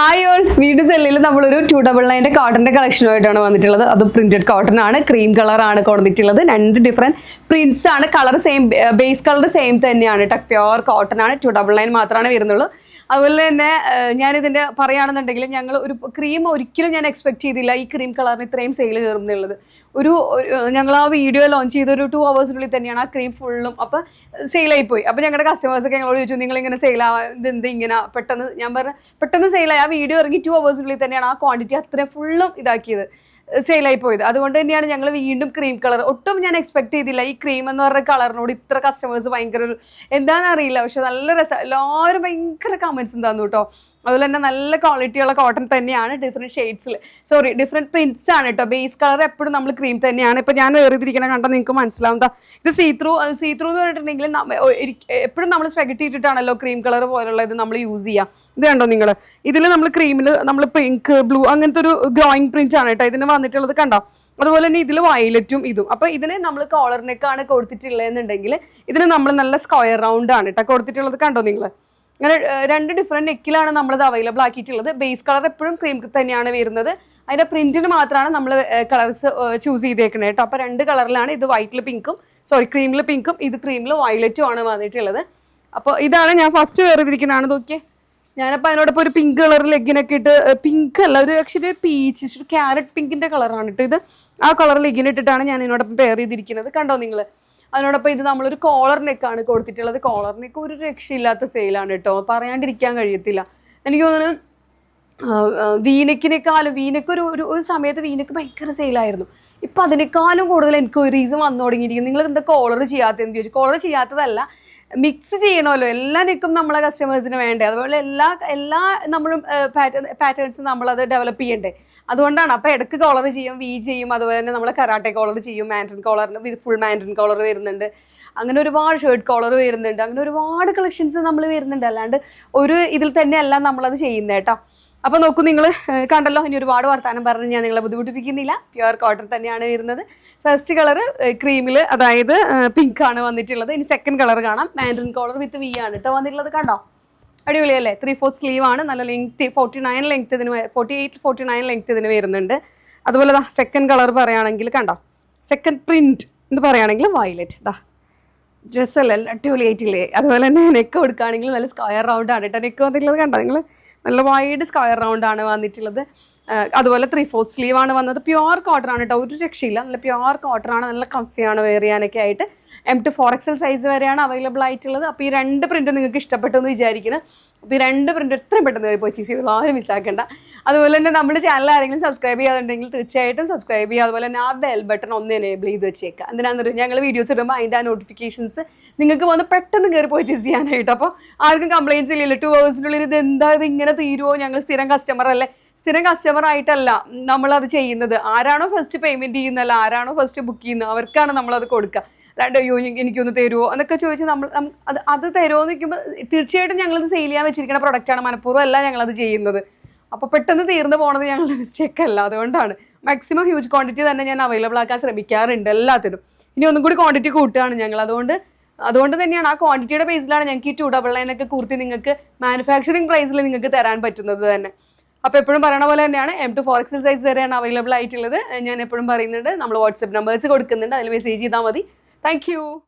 Hi all വീട് സെല്ലിൽ നമ്മളൊരു ടു ഡബിൾ നയന്റെ കോട്ടന്റെ കളക്ഷനുമായിട്ടാണ് വന്നിട്ടുള്ളത്. അത് പ്രിന്റഡ് കോട്ടൺ ആണ് ക്രീം കളറാണ് ആണ് കൊടുത്തിട്ടുള്ളത് രണ്ട് ഡിഫറെന്റ് പ്രിന്റ്സ് ആണ്. Colour same base colour same തന്നെയാണ് കേട്ടോ പ്യോർ കോട്ടൺ ആണ്. ടു ഡബിൾ നയൻ മാത്രമാണ് വരുന്നുള്ളൂ. അതുപോലെ തന്നെ ഞാനിതിന്റെ പറയുകയാണെന്നുണ്ടെങ്കിൽ ഞങ്ങൾ ഒരു ക്രീം ഒരിക്കലും ഞാൻ എക്സ്പെക്ട് ചെയ്തില്ല ഈ ക്രീം കളറിന് ഇത്രയും സെയിൽ കയറും എന്നുള്ളത്. ഒരു ഞങ്ങൾ ആ വീഡിയോ ലോഞ്ച് ചെയ്ത ഒരു ടു അവേഴ്സിനുള്ളിൽ തന്നെയാണ് ആ ക്രീം ഫുള്ളും അപ്പോൾ സെയിലായി പോയി. അപ്പോൾ ഞങ്ങളുടെ കസ്റ്റമേഴ്സൊക്കെ ഞങ്ങളോട് ചോദിച്ചു നിങ്ങളിങ്ങനെ ഇങ്ങനെ സെയിൽ എന്ത് ഇങ്ങനെ പെട്ടെന്ന്? ഞാൻ പറഞ്ഞ പെട്ടെന്ന് സെയിലായി വീഡിയോ ഇറങ്ങി ടു അവേഴ്സിനുള്ളിൽ തന്നെയാണ് ആ ക്വാണ്ടിറ്റി അത്രയും ഫുള്ളും ഇതാക്കിയത്. സെയിലായി പോയത്. അതുകൊണ്ട് തന്നെയാണ് ഞങ്ങൾ വീണ്ടും ക്രീം കളർ ഒട്ടും ഞാൻ എക്സ്പെക്ട് ചെയ്തില്ല. ഈ ക്രീം എന്ന് പറഞ്ഞ കളറിനോട് ഇത്ര കസ്റ്റമേഴ്സ് ഭയങ്കര ഒരു എന്താണെന്ന് അറിയില്ല. പക്ഷെ നല്ല രസം. എല്ലാവരും ഭയങ്കര കമൻസ് തന്നു കേട്ടോ അതുപോലെ തന്നെ നല്ല ക്വാളിറ്റിയുള്ള കോട്ടൺ തന്നെയാണ് ഡിഫറെന്റ് ഷെയ്ഡ്സിൽ സോറി ഡിഫറെന്റ് പ്രിന്റ്സ് ആണ് കേട്ടോ ബേസ് കളർ എപ്പോഴും നമ്മൾ ക്രീം തന്നെയാണ്. ഇപ്പോൾ ഞാൻ ഏറിയിരിക്കുന്ന കണ്ടാൽ നിങ്ങൾക്ക് മനസ്സിലാവും ദാ ഇത് സീ ത്രൂ സീ ത്രൂ എന്ന് പറഞ്ഞിട്ടുണ്ടെങ്കിൽ എപ്പോഴും നമ്മൾ സ്പെഗറ്റി ഇട്ടിട്ടാണല്ലോ ക്രീം കളർ പോലുള്ള ഇത് നമ്മൾ യൂസ് ചെയ്യുക ഇത് കണ്ടോ നിങ്ങൾ ഇതിൽ നമ്മൾ ക്രീമിൽ നമ്മൾ പിങ്ക് ബ്ലൂ അങ്ങനത്തെ ഒരു ഗ്രോയിങ് പ്രിന്റ് ആണ് കേട്ടോ ഇതിന് വന്നിട്ടുള്ളത് കണ്ടോ? അതുപോലെ തന്നെ ഇതിൽ വയലറ്റും ഇതും. അപ്പൊ ഇതിന് നമ്മൾ കോളറിനൊക്കെയാണ് കൊടുത്തിട്ടുള്ളതെന്നുണ്ടെങ്കിൽ ഇതിന് നമ്മൾ നല്ല സ്ക്വയർ റൗണ്ട് ആണ് കേട്ടോ കൊടുത്തിട്ടുള്ളത് കണ്ടോ നിങ്ങൾ അങ്ങനെ രണ്ട് ഡിഫറെന്റ് നെക്കിലാണ് നമ്മളത് അവൈലബിൾ ആക്കിയിട്ടുള്ളത്. ബേസ് കളർ എപ്പോഴും ക്രീം തന്നെയാണ് വരുന്നത്. അതിന്റെ പ്രിന്റിന് മാത്രമാണ് നമ്മൾ കളേഴ്സ് ചൂസ് ചെയ്തേക്കുന്നത് കേട്ടോ അപ്പോൾ രണ്ട് കളറിലാണ് ഇത് വൈറ്റിൽ പിങ്കും സോറി ക്രീമിൽ പിങ്കും ഇത് ക്രീമിൽ വയലറ്റും ആണ് വന്നിട്ടുള്ളത്. അപ്പോൾ ഇതാണ് ഞാൻ ഫസ്റ്റ് വേറെ ഇതിരിക്കുന്നതാണ് നോക്കിയേ? ഞാനപ്പോൾ അതിനോടൊപ്പം ഒരു പിങ്ക് കളർ ലെഗിനൊക്കെ ഇട്ട് പിങ്ക് അല്ല ഒരു ആക്ച്വലി പീച്ച് ഒരു ക്യാരറ്റ് പിങ്കിന്റെ കളറാണ് കേട്ടോ ഇത് ആ കളർ ലെഗിന് ഇട്ടിട്ടാണ് ഞാൻ ഇതിനോടൊപ്പം പെയർ ചെയ്തിരിക്കുന്നത്. കണ്ടോ നിങ്ങൾ അതിനോടൊപ്പം ഇത് നമ്മളൊരു കോളർ നെക്കാണ് കൊടുത്തിട്ടുള്ളത്. കോളർ നെക്ക് ഒരു രക്ഷയില്ലാത്ത സെയിലാണ് കേട്ടോ. പറയാണ്ടിരിക്കാൻ കഴിയത്തില്ല. എനിക്ക് തോന്നുന്നു വീനക്കിനേക്കാളും വീനക്ക് ഒരു ഒരു ഒരു സമയത്ത് വീനക്ക് ഭയങ്കര സെയിലായിരുന്നു ഇപ്പം അതിനേക്കാളും കൂടുതൽ എൻക്വയറീസ് വന്നു തുടങ്ങിയിരിക്കുന്നു. നിങ്ങൾ എന്താ കോളർ ചെയ്യാത്തതെന്ന് ചോദിച്ചു. കോളർ ചെയ്യാത്തതല്ല മിക്സ് ചെയ്യണമല്ലോ. എല്ലാ നെക്കും നമ്മളെ കസ്റ്റമേഴ്സിന് വേണ്ടേ. അതുപോലെ എല്ലാ എല്ലാ നമ്മളും പാറ്റേൺസും നമ്മളത് ഡെവലപ്പ് ചെയ്യണ്ടേ. അതുകൊണ്ടാണ്. അപ്പോൾ ഇടയ്ക്ക് കോളർ ചെയ്യും വി ചെയ്യും അതുപോലെ തന്നെ നമ്മൾ കരാട്ടെ കോളർ ചെയ്യും മാൻഡ്രിൻ കോളറിന് ഫുൾ മാൻഡ്രിൻ കോളർ വരുന്നുണ്ട്. അങ്ങനെ ഒരുപാട് ഷർട്ട് കോളർ വരുന്നുണ്ട്. അങ്ങനെ ഒരുപാട് കളക്ഷൻസ് നമ്മൾ വരുന്നുണ്ട്. അല്ലാണ്ട് ഒരു ഇതിൽ തന്നെയല്ല നമ്മളത് ചെയ്യുന്നത് കേട്ടോ അപ്പോൾ നോക്കൂ നിങ്ങൾ കണ്ടല്ലോ ഇനി ഒരുപാട് വർത്താനം പറഞ്ഞ് ഞാൻ നിങ്ങളെ ബുദ്ധിമുട്ടിപ്പിക്കുന്നില്ല. പ്യുവർ കോട്ടൺ തന്നെയാണ് വരുന്നത്. ഫസ്റ്റ് കളർ ക്രീമിൽ അതായത് പിങ്ക് ആണ് വന്നിട്ടുള്ളത്. ഇനി സെക്കൻഡ് കളർ കാണാം. മാൻഡ്രിൻ കോളർ വിത്ത് വി ആണ് കേട്ടോ വന്നിട്ടുള്ളത്. കണ്ടോ? അടിപൊളിയല്ലേ? ത്രീ ഫോർത്ത് സ്ലീവ് ആണ്. നല്ല ലെങ്ത് ഫോർട്ടി നയൻ ലെങ്ത് ഇതിന് forty eight forty nine length ഇതിന് വരുന്നുണ്ട്. അതുപോലെ ദാ സെക്കൻഡ് കളർ പറയുകയാണെങ്കിൽ കണ്ടോ? സെക്കൻഡ് പ്രിന്റ് എന്ന് പറയുകയാണെങ്കിൽ വയലറ്റ് ദാ ഡ്രസ്സല്ല അടിപൊളിയായിട്ടില്ലേ? അതുപോലെ തന്നെ നെക്ക് കൊടുക്കുകയാണെങ്കിൽ നല്ല സ്ക്വയർ റൗണ്ട് ആണ് കേട്ടോ നെക്ക് വന്നിട്ടുള്ളത്. കണ്ടോ നിങ്ങൾ നല്ല വൈഡ് സ്ക്വയർ റൗണ്ട് ആണ് വന്നിട്ടുള്ളത്. അതുപോലെ ത്രീ ഫോർത്ത് സ്ലീവ് ആണ് വന്നത്. പ്യുവർ കോട്ടൺ ആണ് കേട്ടോ ഒരു രക്ഷയില്ല. നല്ല പ്യുവർ കോട്ടൺ ആണ് നല്ല കംഫിയാണ് വെയർ ചെയ്യാനൊക്കെ ആയിട്ട്. M to four XL size വരെയാണ് അവൈലബിൾ ആയിട്ടുള്ളത്. അപ്പോൾ ഈ രണ്ട് പ്രിന്റും നിങ്ങൾക്ക് ഇഷ്ടപ്പെട്ടു എന്ന് വിചാരിക്കുന്നത് അപ്പോൾ ഈ രണ്ട് പ്രിന്റ് എത്രയും പെട്ടെന്ന് പർച്ചേസ് ചെയ്തോളൂ ആരും മിസ്സാക്കേണ്ട അതുപോലെ തന്നെ നമ്മുടെ ചാനൽ ആരെങ്കിലും സബ്സ്ക്രൈബ് ചെയ്യാതുണ്ടെങ്കിൽ തീർച്ചയായിട്ടും സബ്സ്ക്രൈബ് ചെയ്യുക. അതുപോലെ തന്നെ ആ ബെൽ ബട്ടൺ ഒന്ന് എനേബിൾ ചെയ്ത് വെച്ചേക്കുക. എന്തിനാണെന്ന് പറഞ്ഞാൽ ഞങ്ങൾ വീഡിയോസ് ഇടുമ്പോൾ അതിന്റെ ആ നോട്ടിഫിക്കേഷൻസ് നിങ്ങൾക്ക് വന്ന് പെട്ടെന്ന് കയറി പർച്ചേസ് ചെയ്യാനായിട്ട്. അപ്പോൾ ആർക്കും കംപ്ലയിൻസ് ഇല്ലല്ലോ. ടു അവേഴ്സിനുള്ളിൽ ഇത് എന്താ ഇത് ഇങ്ങനെ തീരുമോ ഞങ്ങൾ സ്ഥിരം കസ്റ്റമർ അല്ലേ? സ്ഥിരം കസ്റ്റമർ ആയിട്ടല്ല നമ്മളത് ചെയ്യുന്നത്. ആരാണോ ഫസ്റ്റ് പേയ്മെന്റ് അല്ല? ആരാണോ ഫസ്റ്റ് ബുക്ക് ചെയ്യുന്നത്? അവർക്കാണ് നമ്മളത് കൊടുക്കുക. അല്ലാണ്ട് അയ്യോ എനിക്ക് എനിക്കൊന്ന് തരുമോ എന്നൊക്കെ ചോദിച്ച് നമ്മൾ അത് അത് തരുമോ എന്ന് ചോദിക്കുമ്പോൾ തീർച്ചയായിട്ടും ഞങ്ങളത് സെയിൽ ചെയ്യാൻ വെച്ചിരിക്കുന്ന പ്രൊഡക്റ്റാണ് മനഃപൂർവം അല്ല ഞങ്ങളത് ചെയ്യുന്നത്. അപ്പോൾ പെട്ടെന്ന് തീർന്നു പോണത് ഞങ്ങളുടെ മിസ്റ്റേക്ക് അല്ല. അതുകൊണ്ടാണ്. മാക്സിമം ഹ്യൂജ് ക്വാണ്ടിറ്റി തന്നെ ഞാൻ അവൈലബിൾ ആക്കാൻ ശ്രമിക്കാറുണ്ട് എല്ലാത്തിനും. ഇനി ഒന്നും കൂടി ക്വാണ്ടിറ്റി കൂട്ടുകയാണ് ഞങ്ങൾ. അതുകൊണ്ട് അതുകൊണ്ട് തന്നെയാണ് ആ ക്വാണ്ടിറ്റിയുടെ ബേസിലാണ് ഞങ്ങൾക്ക് ഈ ടു ഡബിൾ കുർത്തി നിങ്ങൾക്ക് മാനുഫാക്ചറിങ് പ്രൈസിൽ നിങ്ങൾക്ക് തരാൻ പറ്റുന്നത് തന്നെ. അപ്പോൾ എപ്പോഴും പറയണ പോലെ തന്നെയാണ്. M to four XL size വരെയാണ് അവൈലബിൾ ആയിട്ടുള്ളത്. ഞാൻ എപ്പോഴും പറയുന്നുണ്ട്. നമ്മൾ വാട്സപ്പ് നമ്പേഴ്സ് കൊടുക്കുന്നുണ്ട്. അതിൽ മെസ്സേജ് ചെയ്താൽ മതി. Thank you.